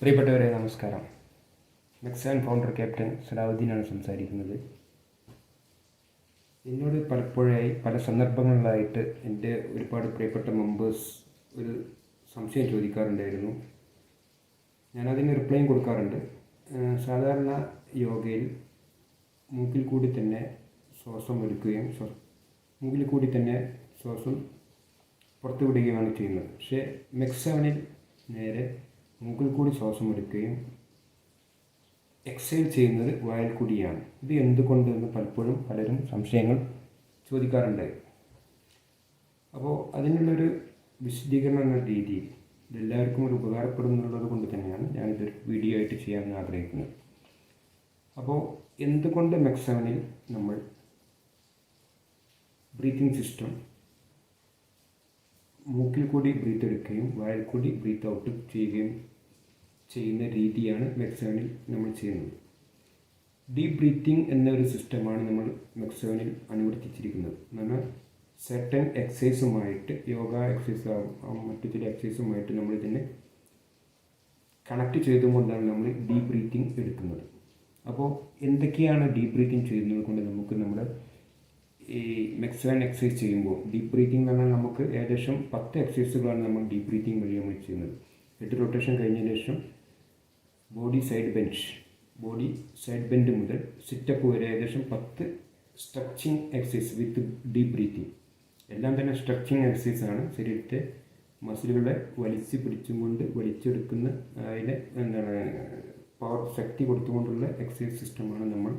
പ്രിയപ്പെട്ടവരെ നമസ്കാരം. മെക്സാൻ founder captain സലാഹുദ്ദീനാണ് സംസാരിക്കുന്നത്. എന്നോട് പലപ്പോഴായി പല സന്ദർഭങ്ങളിലായിട്ട് എന്റെ ഒരുപാട് പ്രിയപ്പെട്ട മെമ്പേഴ്സ് ഒരു സംശയം ചോദിക്കാറുണ്ടായിരുന്നു. ഞാനതിന് റിപ്ലൈയും കൊടുക്കാറുണ്ട്. സാധാരണ യോഗയിൽ മൂക്കിൽ കൂടി തന്നെ ശ്വാസം എടുക്കുകയും ശ്വ- മൂക്കിൽ കൂടി തന്നെ ശ്വാസം പുറത്തുവിടുകയുമാണ് ചെയ്യുന്നത്. പക്ഷേ മെക്സാവനിൽ നേരെ മൂക്കിൽ കൂടി ശ്വാസമെടുക്കുകയും എക്സൈൽ ചെയ്യുന്നത് വയൽ കൂടിയാണ്. ഇത് എന്തുകൊണ്ട് എന്ന് പലപ്പോഴും പലരും സംശയങ്ങൾ ചോദിക്കാറുണ്ട്. അപ്പോൾ അതിനുള്ളൊരു വിശദീകരണം രീതിയിൽ ഇതെല്ലാവർക്കും ഒരു ഉപകാരപ്പെടും എന്നുള്ളത് കൊണ്ട് തന്നെയാണ് ഞാനിതൊരു വീഡിയോ ആയിട്ട് ചെയ്യാൻ ആഗ്രഹിക്കുന്നത്. അപ്പോൾ എന്തുകൊണ്ട് മെക്സവനിൽ നമ്മൾ ബ്രീത്തിങ് സിസ്റ്റം മൂക്കിൽ കൂടി ബ്രീത്ത് എടുക്കുകയും വായിൽ കൂടി ബ്രീത്ത് ഔട്ട് ചെയ്യുകയും ചെയ്യുന്ന രീതിയാണ് മെക്സോണിൽ നമ്മൾ ചെയ്യുന്നത്. ഡീപ് ബ്രീത്തിങ് എന്ന ഒരു സിസ്റ്റമാണ് നമ്മൾ മെക്സോണിൽ അനുവർത്തിച്ചിരിക്കുന്നത്. എന്നാൽ സെർട്ടൻ എക്സസൈസുമായിട്ട് യോഗ എക്സസൈസ് മറ്റു ചില എക്സസൈസുമായിട്ട് നമ്മൾ ഇതിനെ കണക്ട് ചെയ്തുകൊണ്ടാണ് നമ്മൾ ഡീപ് ബ്രീത്തിങ് എടുക്കുന്നത്. അപ്പോൾ എന്തൊക്കെയാണ് ഡീപ് ബ്രീത്തിങ് ചെയ്യുന്നത് കൊണ്ട് നമുക്ക് നമ്മുടെ ഈ മെക്സവൻ എക്സസൈസ് ചെയ്യുമ്പോൾ ഡീപ് ബ്രീത്തിങ് എന്ന് പറഞ്ഞാൽ നമുക്ക് ഏകദേശം പത്ത് എക്സസൈസുകളാണ് നമ്മൾ ഡീപ് ബ്രീത്തിങ് വഴി നമ്മൾ ചെയ്യുന്നത്. എട്ട് റൊട്ടേഷൻ കഴിഞ്ഞതിന് ശേഷം body side bench body side bend മുതൽ സിറ്റപ്പ് വരെ ഏകദേശം പത്ത് stretching exercise with deep breathing എല്ലാം തന്നെ സ്ട്രെച്ചിങ് എക്സസൈസ് ആണ്. ശരീരത്തെ മസിലുകളെ വലിച്ചു പിടിച്ചും കൊണ്ട് വലിച്ചെടുക്കുന്ന അതിന്റെ എന്താണ് പവർ ശക്തി കൊടുത്തുകൊണ്ടുള്ള എക്സസൈസ് സിസ്റ്റമാണ് നമ്മൾ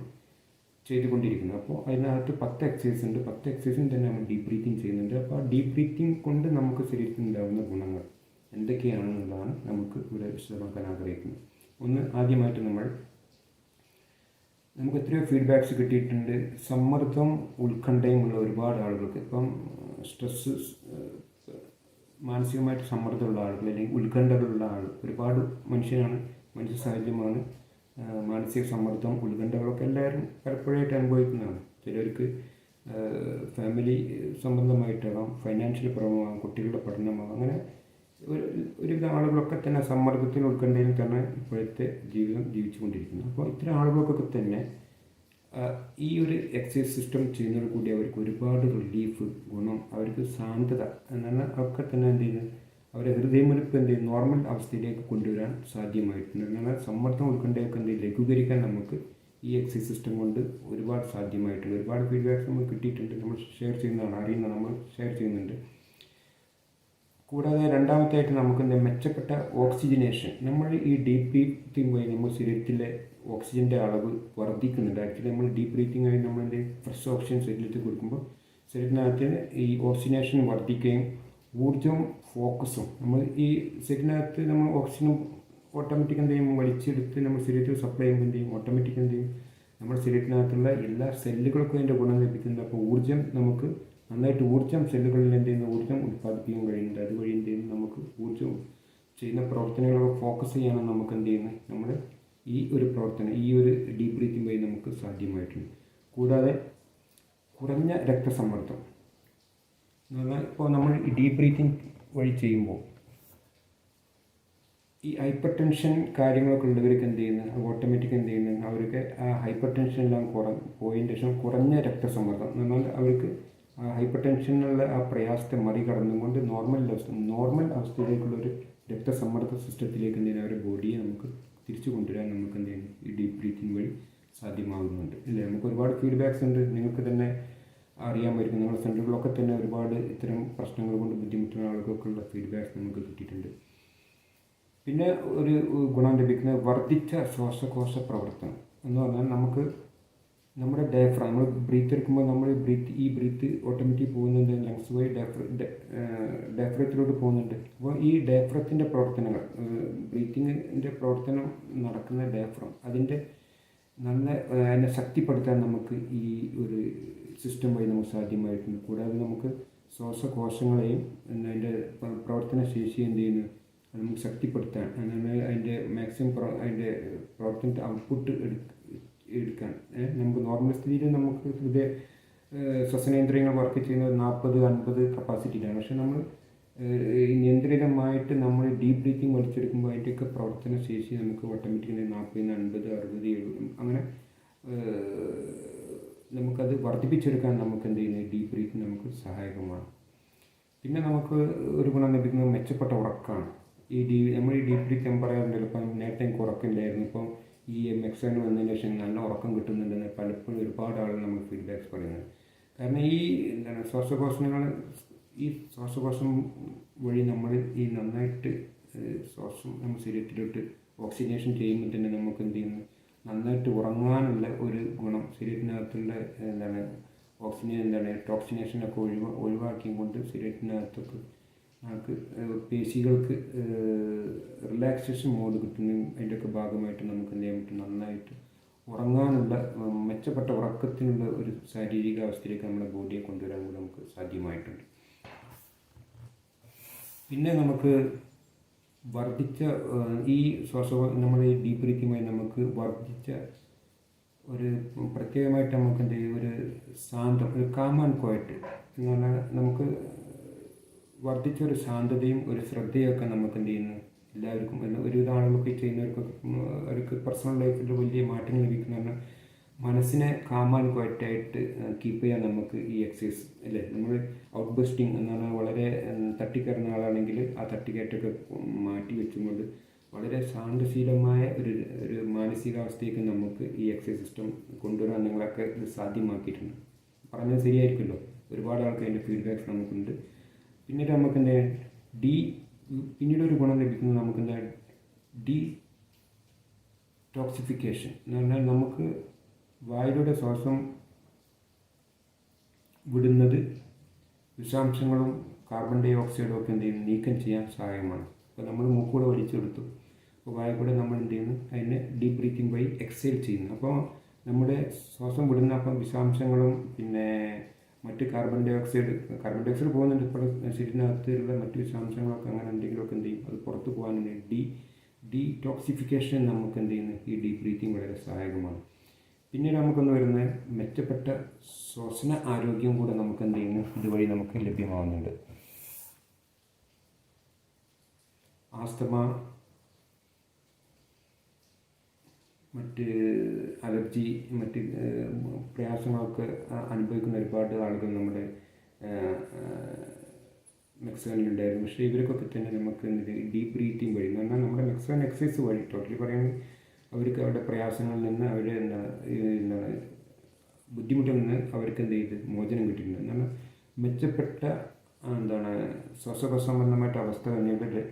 ചെയ്തുകൊണ്ടിരിക്കുന്നത് അപ്പോൾ അതിനകത്ത് പത്ത് എക്സസൈസ് ഉണ്ട്. പത്ത് എക്സസൈസും തന്നെ നമ്മൾ ഡീപ് ബ്രീത്തിങ് ചെയ്യുന്നുണ്ട്. അപ്പോൾ ആ ഡീപ് ബ്രീത്തിങ് കൊണ്ട് നമുക്ക് ശരീരത്തിൽ ഉണ്ടാകുന്ന ഗുണങ്ങൾ എന്തൊക്കെയാണെന്നുള്ളതാണ് നമുക്ക് ഇവിടെ വിശദമാക്കാൻ ആഗ്രഹിക്കുന്നത്. ഒന്ന് ആദ്യമായിട്ട് നമ്മൾ നമുക്ക് എത്രയോ ഫീഡ്ബാക്ക്സ് കിട്ടിയിട്ടുണ്ട്. സമ്മർദ്ദം ഉത്കണ്ഠയും ഉള്ള ഒരുപാട് ആളുകൾക്ക്. ഇപ്പം സ്ട്രെസ് മാനസികമായിട്ട് സമ്മർദ്ദമുള്ള ആളുകൾ അല്ലെങ്കിൽ ഉത്കണ്ഠകളുള്ള ആൾ ഒരുപാട് മനുഷ്യനാണ് മനുഷ്യ സാഹചര്യമാണ്. മാനസിക സമ്മർദ്ദം ഉത്കണ്ഠകളൊക്കെ എല്ലാവരും പലപ്പോഴായിട്ട് അനുഭവിക്കുന്നതാണ്. ചിലർക്ക് ഫാമിലി സംബന്ധമായിട്ടാകാം ഫൈനാൻഷ്യൽ പ്രോബ്ലമാകാം കുട്ടികളുടെ പഠനമാകാം അങ്ങനെ ഒരു ഒരുവിധ ആളുകളൊക്കെ തന്നെ സമ്മർദ്ദത്തിൽ ഉത്കണ്ഠയിലും തന്നെ ഇപ്പോഴത്തെ ജീവിതം ജീവിച്ചുകൊണ്ടിരിക്കുന്നു. അപ്പോൾ ഇത്തരം ആളുകൾക്കൊക്കെ തന്നെ ഈ ഒരു എക്സസൈസ് സിസ്റ്റം ചെയ്യുന്നതോട് കൂടി അവർക്ക് ഒരുപാട് റിലീഫ് ഗുണം അവർക്ക് ശാന്തത എന്നാൽ ഒക്കെ തന്നെ എന്ത് ചെയ്യുന്നത് അവരെ ഹൃദയമുനിപ്പ് എന്ത് ചെയ്യും? നോർമൽ അവസ്ഥയിലേക്ക് കൊണ്ടുവരാൻ സാധ്യമായിട്ടുണ്ട്. എന്നാൽ സമ്മർദ്ദം ചെയ്യും? ലഘൂകരിക്കാൻ നമുക്ക് ഈ എക്സസൈസ് സിസ്റ്റം കൊണ്ട് ഒരുപാട് സാധ്യമായിട്ടുണ്ട്. ഒരുപാട് ഫീഡ്ബാക്സ് നമ്മൾ കിട്ടിയിട്ടുണ്ട്. നമ്മൾ ഷെയർ ചെയ്യുന്നതാണ്. അറിയുന്ന നമ്മൾ ഷെയർ ചെയ്യുന്നുണ്ട്. കൂടാതെ രണ്ടാമത്തായിട്ട് നമുക്ക് എന്താ മെച്ചപ്പെട്ട ഓക്സിജനേഷൻ നമ്മൾ ഈ ഡീപ്പ് ബ്രീത്തിങ് വഴി നമ്മൾ ശരീരത്തിലെ ഓക്സിജന്റെ അളവ് വർദ്ധിക്കുന്നുണ്ട്. ആക്ച്വലി നമ്മൾ ഡീപ്പ് ബ്രീത്തിങ് വഴി നമ്മൾ എന്ത് ഫ്രഷ് ഓക്സിജൻ ശരീരത്തിൽ കൊടുക്കുമ്പോൾ ശരീരത്തിനകത്ത് ഈ ഓക്സിജനേഷൻ വർദ്ധിക്കുകയും ഊർജവും ഫോക്കസും. നമ്മൾ ഈ ശരീരത്തിനകത്ത് നമ്മൾ ഓക്സിജനും ഓട്ടോമാറ്റിക് എന്ത് ചെയ്യും? വലിച്ചെടുത്ത് നമ്മൾ ശരീരത്തിൽ സപ്ലൈ ചെയ്യുമ്പോൾ എന്ത് ചെയ്യും? ഓട്ടോമാറ്റിക് എന്ത് ചെയ്യും? നമ്മുടെ ശരീരത്തിനകത്തുള്ള എല്ലാ സെല്ലുകൾക്കും അതിന്റെ ഗുണം ലഭിക്കുന്നുണ്ട്. അപ്പോൾ ഊർജം നമുക്ക് നന്നായിട്ട് ഊർജം സെല്ലുകളിൽ എന്ത് ചെയ്യുന്ന? ഊർജം ഉത്പാദിപ്പിക്കാൻ കഴിയുന്നുണ്ട്. അതുവഴി എന്ത് ചെയ്യുന്നു? നമുക്ക് ഊർജം ചെയ്യുന്ന പ്രവർത്തനങ്ങളൊക്കെ ഫോക്കസ് ചെയ്യാനും നമുക്ക് എന്ത് ചെയ്യുന്നത് നമ്മൾ ഈ ഒരു പ്രവർത്തനം ഈ ഒരു ഡീപ് ബ്രീത്തിങ് വഴി നമുക്ക് സാധ്യമായിട്ടുണ്ട്. കൂടാതെ കുറഞ്ഞ രക്തസമ്മർദ്ദം. എന്ന് പറഞ്ഞാൽ ഇപ്പോൾ നമ്മൾ ഡീപ് ബ്രീത്തിങ് വഴി ചെയ്യുമ്പോൾ ഈ ഹൈപ്പർ ടെൻഷൻ കാര്യങ്ങളൊക്കെ ഉള്ളവർക്ക് എന്ത് ചെയ്യുന്നത് ഓട്ടോമാറ്റിക് എന്ത് ചെയ്യുന്നത് അവർക്ക് ആ ഹൈപ്പർ ടെൻഷൻ എല്ലാം കുറ പോയതിന് ശേഷം കുറഞ്ഞ രക്തസമ്മർദ്ദം. എന്നാൽ അവർക്ക് ആ ഹൈപ്പർ ടെൻഷനുള്ള ആ പ്രയാസത്തെ മറികടന്നുകൊണ്ട് നോർമൽ അവസ്ഥ നോർമൽ അവസ്ഥയിലേക്കുള്ള ഒരു രക്തസമ്മർദ്ദ സിസ്റ്റത്തിലേക്ക് എന്ത് ചെയ്യുന്നത് അവരുടെ ബോഡിയെ നമുക്ക് തിരിച്ചു കൊണ്ടുവരാൻ നമുക്ക് എന്ത് ചെയ്യുന്നു? ഈ ഡീപ് ബ്രീത്തിങ് വഴി സാധ്യമാകുന്നുണ്ട്. ഇല്ലേ? നമുക്ക് ഒരുപാട് ഫീഡ്ബാക്സ് ഉണ്ട്. നിങ്ങൾക്ക് തന്നെ അറിയാമായിരിക്കും നിങ്ങളുടെ സെന്ററുകളൊക്കെ തന്നെ ഒരുപാട് ഇത്തരം പ്രശ്നങ്ങൾ കൊണ്ട് ബുദ്ധിമുട്ടുന്ന ആളുകൾക്കുള്ള ഫീഡ്ബാക്ക് നമുക്ക് കിട്ടിയിട്ടുണ്ട്. പിന്നെ ഒരു ഗുണം ലഭിക്കുന്നത് വർദ്ധിച്ച ശ്വാസകോശ പ്രവർത്തനം എന്ന് പറഞ്ഞാൽ നമുക്ക് നമ്മുടെ ഡയഫ്ര നമ്മൾ ബ്രീത്ത് എടുക്കുമ്പോൾ നമ്മൾ ബ്രീത്ത് ഈ ബ്രീത്ത് ഓട്ടോമാറ്റിക് പോകുന്നുണ്ട് ലങ്സ് വഴി ഡയഫ്ര ഡയഫ്രത്തിലോട്ട് പോകുന്നുണ്ട്. അപ്പോൾ ഈ ഡയഫ്രത്തിന്റെ പ്രവർത്തനങ്ങൾ ബ്രീത്തിങ്ങിന്റെ പ്രവർത്തനം നടക്കുന്ന ഡയഫ്രം അതിന്റെ നല്ല അതിനെ ശക്തിപ്പെടുത്താൻ നമുക്ക് ഈ ഒരു സിസ്റ്റം വഴി നമുക്ക് സാധ്യമായിട്ടുണ്ട്. കൂടാതെ നമുക്ക് ശ്വാസകോശങ്ങളെയും അതിന്റെ പ്രവർത്തന ശേഷി എന്ത് ചെയ്യുന്നു? നമുക്ക് ശക്തിപ്പെടുത്താൻ അങ്ങനെ അതിന്റെ മാക്സിമം പ്ര അതിന്റെ പ്രവർത്തനത്തെ ഔട്ട്പുട്ട് എടുക്കാൻ. നമുക്ക് നോർമൽ സ്ഥിതിയിൽ നമുക്ക് ഹൃദയ ശ്വസനേന്ദ്രിയങ്ങൾ വർക്ക് ചെയ്യുന്നത് നാൽപ്പത് അൻപത് കപ്പാസിറ്റിയിലാണ് പക്ഷെ നമ്മൾ നിയന്ത്രിതമായിട്ട് നമ്മൾ ഡീപ്പ് ബ്രീത്തിങ് വലിച്ചെടുക്കുമ്പോൾ അതിന്റെയൊക്കെ പ്രവർത്തന ശേഷി നമുക്ക് ഓട്ടോമാറ്റിക്കലി നാൽപ്പതിൽ അൻപത് അറുപത് എഴുപത് അങ്ങനെ നമുക്കത് വർദ്ധിപ്പിച്ചെടുക്കാൻ നമുക്ക് എന്ത് ചെയ്യുന്നത് ഡീപ്പ് ബ്രീത്തിങ് നമുക്ക് സഹായകമാണ്. പിന്നെ നമുക്ക് ഒരു ഗുണം ലഭിക്കുന്നത് മെച്ചപ്പെട്ട ഉറക്കമാണ് ഈ ഡി നമ്മൾ ഈ ഡീപ്പ് ബ്രീത്ത് ഞാൻ പറയാറുണ്ടല്ലോ ഇപ്പം നേരത്തെ എനിക്ക് ഇപ്പം ഈ എം എക്സാൻ വന്നതിന് ശേഷം നല്ല ഉറക്കം കിട്ടുന്നുണ്ടെന്ന് പലപ്പോഴും ഒരുപാട് ആളുകൾ നമ്മൾ ഫീഡ്ബാക്ക്സ് പറയുന്നത് കാരണം ഈ എന്താണ് ശ്വാസകോശങ്ങൾ ഈ ശ്വാസകോശം വഴി നമ്മൾ ഈ നന്നായിട്ട് ശ്വാസം നമ്മുടെ ശരീരത്തിലോട്ട് ഓക്സിജനേഷൻ ചെയ്യുമ്പോൾ തന്നെ നമുക്ക് എന്ത് ചെയ്യുന്നു? നന്നായിട്ട് ഉറങ്ങാനുള്ള ഒരു ഗുണം ശരീരത്തിനകത്തുള്ള എന്താണ് ഓക്സിജൻ എന്താണ് ടോക്സിനേഷനൊക്കെ ഒഴിവാ ഒഴിവാക്കിയും കൊണ്ട് ശരീരത്തിനകത്തൊക്കെ നമുക്ക് പേശികൾക്ക് റിലാക്സേഷൻ മോഡ് കിട്ടുന്നതും അതിന്റെയൊക്കെ ഭാഗമായിട്ട് നമുക്ക് എന്ത് ചെയ്യാൻ പറ്റും? നന്നായിട്ട് ഉറങ്ങാനുള്ള മെച്ചപ്പെട്ട ഉറക്കത്തിനുള്ള ഒരു ശാരീരിക അവസ്ഥയിലേക്ക് നമ്മുടെ ബോഡിയെ കൊണ്ടുവരാൻ കൂടി നമുക്ക് സാധ്യമായിട്ടുണ്ട്. പിന്നെ നമുക്ക് വർദ്ധിച്ച ഈ ശ്വാസ നമ്മുടെ ഈ ഡീപ്പ് ബ്രീത്തിങ്ങുമായി നമുക്ക് വർദ്ധിച്ച ഒരു പ്രത്യേകമായിട്ട് നമുക്ക് എന്ത് ചെയ്യും? ഒരു ശാന്ത ഒരു കാമാൻ ക്വയറ്റ് എന്ന് പറഞ്ഞാൽ നമുക്ക് വർദ്ധിച്ച ഒരു ശാന്തതയും ഒരു ശ്രദ്ധയൊക്കെ നമുക്ക് എന്ത് ചെയ്യുന്നു? എല്ലാവർക്കും എല്ലാ- ഒരുവിധ ആളുകളൊക്കെ ചെയ്യുന്നവർക്കൊക്കെ അവർക്ക് പേഴ്സണൽ ലൈഫിൽ വലിയ മാറ്റങ്ങൾ ലഭിക്കുന്ന മനസ്സിനെ കാമാൻ ക്വയറ്റായിട്ട് കീപ്പ് ചെയ്യാൻ നമുക്ക് ഈ എക്സസൈസ് അല്ലേ? നമ്മൾ ഔട്ട് ബസ്റ്റിംഗ് പറഞ്ഞാൽ വളരെ തട്ടിക്കയറുന്ന ആളാണെങ്കിൽ ആ തട്ടിക്കയറ്റൊക്കെ മാറ്റി വെച്ചുകൊണ്ട് വളരെ ശാന്തശീലമായ ഒരു ഒരു മാനസികാവസ്ഥയ്ക്ക് നമുക്ക് ഈ എക്സസൈസ് സിസ്റ്റം കൊണ്ടുവരാൻ നിങ്ങളൊക്കെ ഇത് സാധ്യമാക്കിയിട്ടുണ്ട്. പറഞ്ഞത് ശരിയായിരിക്കുമല്ലോ. ഒരുപാട് ആൾക്ക് അതിന്റെ ഫീഡ്ബാക്ക്സ് നമുക്കുണ്ട്. പിന്നീട് നമുക്ക് എന്താ ഡി പിന്നീട് ഒരു ഗുണം ലഭിക്കുന്നത് നമുക്ക് എന്താ ഡി ടോക്സിഫിക്കേഷൻ എന്ന് പറഞ്ഞാൽ നമുക്ക് വായിലൂടെ ശ്വാസം വിടുന്നത് വിഷാംശങ്ങളും കാർബൺ ഡൈ ഓക്സൈഡും ഒക്കെ എന്ത് ചെയ്യുന്നു? നീക്കം ചെയ്യാൻ സഹായമാണ്. അപ്പോൾ നമ്മൾ മൂക്കൂടെ വലിച്ചെടുത്തു. അപ്പോൾ വായ കൂടെ നമ്മൾ എന്ത് ചെയ്യുന്നു? അതിനെ ഡീപ് ബ്രീത്തിങ് വഴി എക്സൈൽ ചെയ്യുന്നു. അപ്പോൾ നമ്മുടെ ശ്വാസം വിടുന്ന അപ്പം വിഷാംശങ്ങളും പിന്നെ മറ്റ് carbon dioxide carbon dioxide പോകുന്നുണ്ട് ഇപ്പോൾ ശരീരത്തിനകത്തുള്ള മറ്റ് വിഷാംശങ്ങളൊക്കെ അങ്ങനെ എന്തെങ്കിലുമൊക്കെ എന്ത് ചെയ്യും? അത് പുറത്ത് പോകാൻ ഡി ടോക്സിഫിക്കേഷൻ നമുക്ക് എന്ത് ചെയ്യുന്നു? ഈ ഡീപ് ബ്രീത്തിങ് വളരെ സഹായകമാണ്. പിന്നീട് നമുക്കൊന്ന് വരുന്നത് മെച്ചപ്പെട്ട ശ്വസന ആരോഗ്യം കൂടെ നമുക്ക് എന്ത് ചെയ്യുന്നു? ഇതുവഴി നമുക്ക് ലഭ്യമാവുന്നുണ്ട്. ആസ്തമ മറ്റ് അലർജി മറ്റ് പ്രയാസങ്ങളൊക്കെ അനുഭവിക്കുന്ന ഒരുപാട് ആളുകൾ നമ്മുടെ മെക്സിക്കനിലുണ്ടായിരുന്നു പക്ഷേ ഇവർക്കൊക്കെ തന്നെ നമുക്ക് ഡീപ്പ് ബ്രീത്തിങ് വഴി. എന്ന് പറഞ്ഞാൽ നമ്മുടെ മെക്സിക്കൻ എക്സസൈസ് വഴി. ടോട്ടലി പറയുകയാണെങ്കിൽ അവർക്ക് അവരുടെ പ്രയാസങ്ങളിൽ നിന്ന് അവർ എന്താ ഈ എന്താണ് ബുദ്ധിമുട്ടിൽ നിന്ന് അവർക്ക് എന്ത് ചെയ്ത് മോചനം കിട്ടിയിട്ടുണ്ട്. എന്നാൽ മെച്ചപ്പെട്ട എന്താണ് ശ്വാസപ്രസംബന്ധമായിട്ട് അവസ്ഥ എന്നിവരുടെ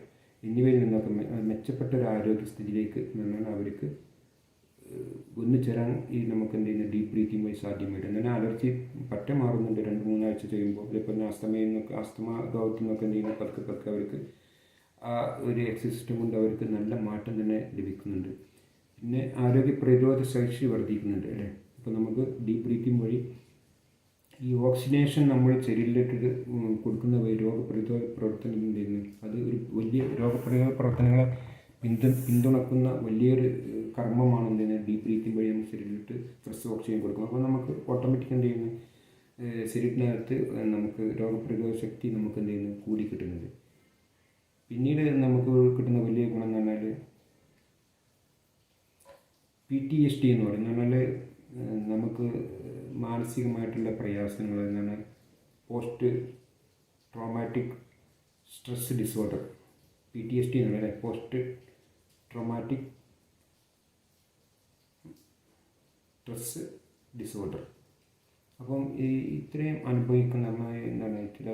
എന്നിവയിൽ നിന്നൊക്കെ മെച്ചപ്പെട്ട ഒരു ആരോഗ്യസ്ഥിതിയിലേക്ക് നിന്നാണ് അവർക്ക് ഒന്നുചേരാൻ ഈ നമുക്ക് എന്ത് ചെയ്യുന്ന ഡീപ്പ് ബ്രീത്തിങ് വഴി സാധ്യമായിട്ട് എന്നാൽ അലർജി പറ്റ മാറുന്നുണ്ട്. രണ്ട് മൂന്നാഴ്ച ചെയ്യുമ്പോൾ ഇപ്പം അസ്തമയിൽ നിന്നൊക്കെ അസ്തമ രോഗത്തിൽ നിന്നൊക്കെ എന്ത് ചെയ്യുന്നു പതുക്കെ പതുക്കെ അവർക്ക് ആ ഒരു എക്സസൈസ് സിസ്റ്റം കൊണ്ട് അവർക്ക് നല്ല മാറ്റം തന്നെ ലഭിക്കുന്നുണ്ട്. പിന്നെ ആരോഗ്യ പ്രതിരോധ ശേഷി വർദ്ധിക്കുന്നുണ്ട് അല്ലേ? അപ്പോൾ നമുക്ക് ഡീപ്പ് ബ്രീത്തിങ് വഴി ഈ ഓക്സിജനേഷൻ നമ്മൾ ശരീരത്തിലേക്ക് കൊടുക്കുന്ന രോഗപ്രതിരോധ പ്രവർത്തനം എന്ത് ചെയ്യുന്നു അത് ഒരു വലിയ രോഗപ്രതിരോധ പ്രവർത്തനങ്ങളെ പിന്തു പിന്തുണക്കുന്ന വലിയൊരു കർമ്മമാണ് എന്ത് ചെയ്യുന്നത് ഡീപ്പ് ബ്രീത്തിങ് വഴി നമ്മൾ ശരീരത്തിൽ ഫ്രഷ് ഓക്സിജൻ കൊടുക്കും. അപ്പോൾ നമുക്ക് ഓട്ടോമാറ്റിക് എന്ത് ചെയ്യുന്നു? ശരീരത്തിനകത്ത് നമുക്ക് രോഗപ്രതിരോധ ശക്തി നമുക്ക് എന്ത് ചെയ്യുന്നു? കൂടി കിട്ടുന്നത് പിന്നീട് നമുക്ക് കിട്ടുന്ന വലിയ ഗുണം എന്ന് പറഞ്ഞാൽ പി ടി എസ് ടി എന്ന് പറഞ്ഞാൽ നമുക്ക് മാനസികമായിട്ടുള്ള പ്രയാസങ്ങൾ എന്നാണ് post traumatic stress disorder P T S T എന്ന് പറയുന്നത് പോസ്റ്റ് ട്രോമാറ്റിക് സ്ട്രെസ് ഡിസോർഡർ അപ്പം ഈ ഇത്രയും അനുഭവിക്കുന്ന എന്താണ് ചില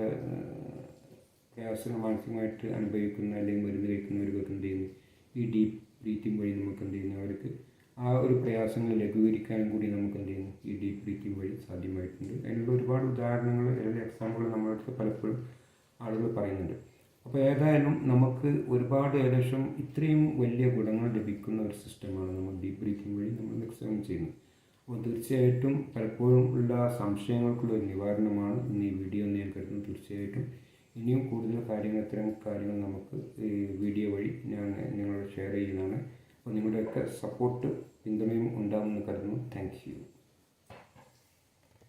പ്രയാസങ്ങൾ മാനസികമായിട്ട് അനുഭവിക്കുന്ന അല്ലെങ്കിൽ മരുന്ന് കഴിക്കുന്നവർക്കൊക്കെ എന്ത് ചെയ്യുന്നു? ഈ ഡീപ്പ് ബ്രീത്തിങ് വഴി നമുക്ക് എന്ത് ചെയ്യുന്നു? അവർക്ക് ആ ഒരു പ്രയാസങ്ങൾ ലഘൂകരിക്കാനും കൂടി നമുക്ക് എന്ത് ചെയ്യുന്നു ഈ ഡീപ് ബ്രീത്തിങ് വഴി സാധ്യമായിട്ടുണ്ട്. അതിനുള്ള ഒരുപാട് ഉദാഹരണങ്ങൾ അല്ലെങ്കിൽ എക്സാമ്പിൾ നമ്മളടുത്ത് പലപ്പോഴും ആളുകൾ പറയുന്നുണ്ട്. അപ്പോൾ ഏതായാലും നമുക്ക് ഒരുപാട് ഏകദേശം ഇത്രയും വലിയ ഗുണങ്ങൾ ലഭിക്കുന്ന ഒരു സിസ്റ്റമാണ് നമ്മൾ ഡീപ് ബ്രീത്തിങ് വഴി നമ്മൾ എക്സാം ചെയ്യുന്നത്. അപ്പോൾ തീർച്ചയായിട്ടും പലപ്പോഴും ഉള്ള സംശയങ്ങൾക്കുള്ള ഒരു നിവാരണമാണ് ഇന്ന് ഈ വീഡിയോ എന്ന് ഞാൻ കരുതുന്നു തീർച്ചയായിട്ടും ഇനിയും കൂടുതൽ കാര്യങ്ങൾ ഇത്തരം കാര്യങ്ങൾ നമുക്ക് വീഡിയോ വഴി ഞാൻ നിങ്ങളോട് ഷെയർ ചെയ്യുന്നതാണ്. അപ്പോൾ നിങ്ങളുടെയൊക്കെ സപ്പോർട്ട് പിന്തുണയും ഉണ്ടാകുമെന്ന് കരുതുന്നു. Thank you